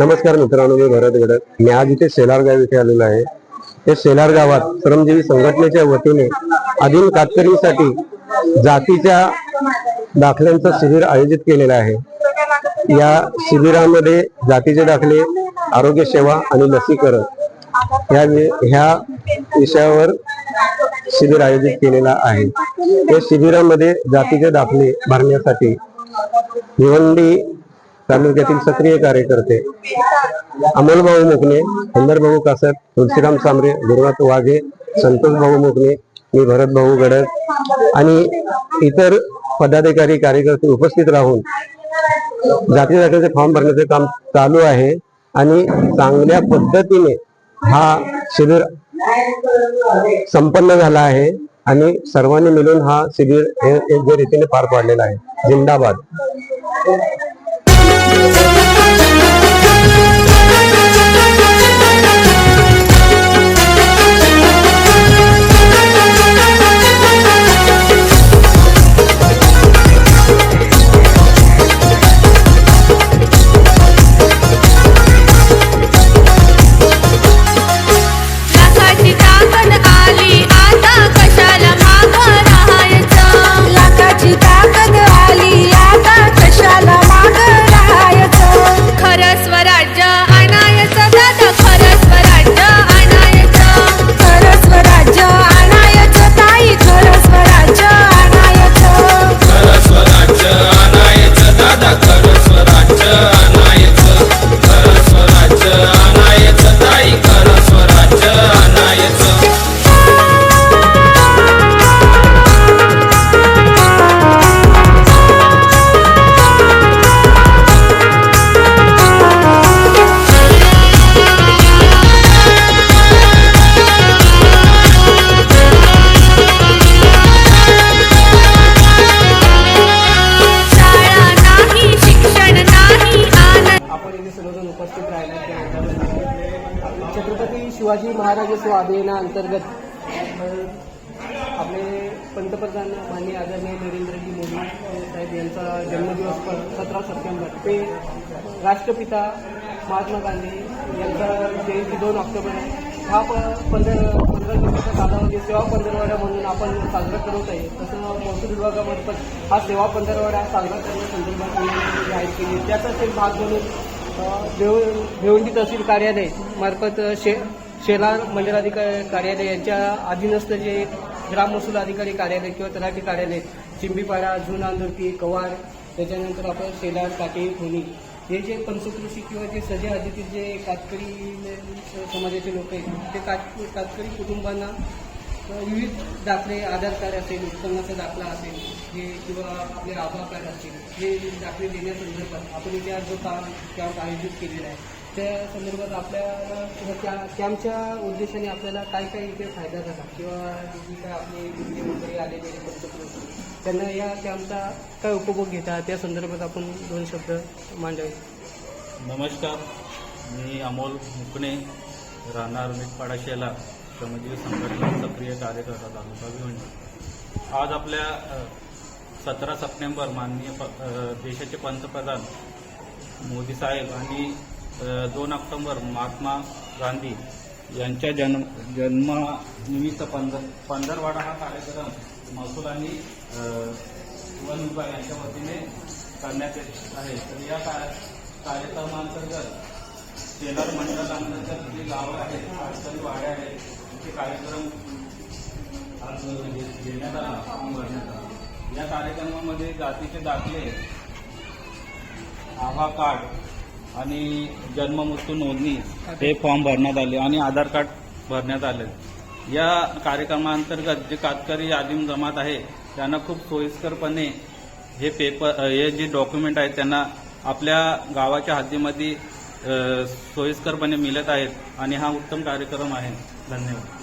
नमस्कार मित्रांनो मी भरत गडक मी आज इथे शेलार गाव इथे आलेलो आहे. हे शेलार गावात श्रमजीवी संघटनेच्या वतीने आदिम कातकरीसाठी जातीच्या दाखल्यांचं शिबिर आयोजित केलेलं आहे. या शिबिरामध्ये जातीचे दाखले आरोग्य सेवा आणि लसीकरण ह्या ह्या विषयावर शिबिर आयोजित केलेला आहे. या शिबिरामध्ये जातीचे दाखले भरण्यासाठी भिवंडी तालुक्यातील सक्रिय कार्यकर्ते अमोल भाऊ मुकणे सुंदरभाऊ कासत तुलसीराम सांबरे गुरुनाथ वाघे संतोष भाऊ मुकणे मी भरत भाऊ गडक आणि इतर पदाधिकारी कार्यकर्ते उपस्थित राहून जाती जातीचे फॉर्म भरण्याचे काम चालू आहे आणि चांगल्या पद्धतीने हा शिबिर संपन्न झाला आहे आणि सर्वांनी मिळून हा शिबिर हे योग्य रीतीने पार पाडलेला आहे. जिंदाबाद. छत्रपती शिवाजी महाराज उत्सव अभियानाअंतर्गत आपले पंतप्रधान माननीय आदरणीय नरेंद्रजी मोदी साहेब यांचा जन्मदिवस सतरा सप्टेंबर ते राष्ट्रपिता महात्मा गांधी यांचा जयंती दोन ऑक्टोबर हा प पंधरा पंधरा दिवसाचा कालावधी सेवा पंधरवडा म्हणून आपण साजरा करत आहे. तसं महसूल विभागामार्फत हा सेवा पंधरवडा साजरा करण्यासंदर्भात जाहीर केली त्याचाच एक भाग म्हणून अ, भेव भिवंडी तहसील कार्यालय मार्फत शे शेलार मंडलाधिकारी कार्यालय यांच्या अधीनस्थ जे ग्राम महसूल अधिकारी कार्यालय किंवा तलाठी कार्यालय चिंबीपाडा झुन आंदोलकी कवार त्याच्यानंतर आपण शेलार काटे खोनी हे जे पंचकृषी किंवा जे सजे हद्दीतील जे कातकरी समाजाचे लोक आहेत ते कात कातकरी कुटुंबांना विविध दाखले आधार कार्ड असेल उत्पन्नाचा दाखला असेल जे किंवा आपले आधार कार्ड असतील हे दाखले देण्यासंदर्भात आपण इथे जो काम कॅम्प आयोजित केलेला आहे त्या संदर्भात आपल्याला ह्या कॅ- कॅम्पच्या उद्देशाने आपल्याला काय काय इथे फायदा झाला? किंवा जी काय आपले गुरुजी वगैरे आलेले त्यांना या कॅम्पचा काय उपभोग घेता? त्या संदर्भात आपण दोन शब्द मांडावे. नमस्कार मी अमोल मुकणे राहणार मिटपाडा शेला श्रमजीवी संघटना सक्रिय कार्यकर्ता तालुका भिवंडी. आज आपल्या सतरा सप्टेंबर माननीय प देशाचे पंतप्रधान मोदी साहेब आणि दोन ऑक्टोबर महात्मा गांधी यांच्या जन्म जन्मानिमित्त पंधर पंधरवाडा हा कार्यक्रम महसूल आणि वन विभाग यांच्या वतीने करण्यात येत आहे. तर या कार्यक्रमांतर्गत शेलार मंडळांतर्गत जी गावं आहेत अडचणी वाड्या आहेत इथे कार्यक्रम आज म्हणजे घेण्यात आला भरण्यात आला. या कार्यक्रमामध्ये जातीचे दाखले आभा कार्ड आणि जन्म मृत्यू नोंदणी हे फॉर्म भरण्यात आले आणि आधार कार्ड भरण्यात आले. या कार्यक्रमाअंतर्गत जे कातकरी आदिम जमात आहे त्यांना खूप सोयीस्करपणे हे पेपर हे जे डॉक्युमेंट आहेत त्यांना आपल्या गावाच्या हद्दीमध्ये सोयीस्करपणे मिळत आहेत आणि हा उत्तम कार्यक्रम आहे. धन्यवाद.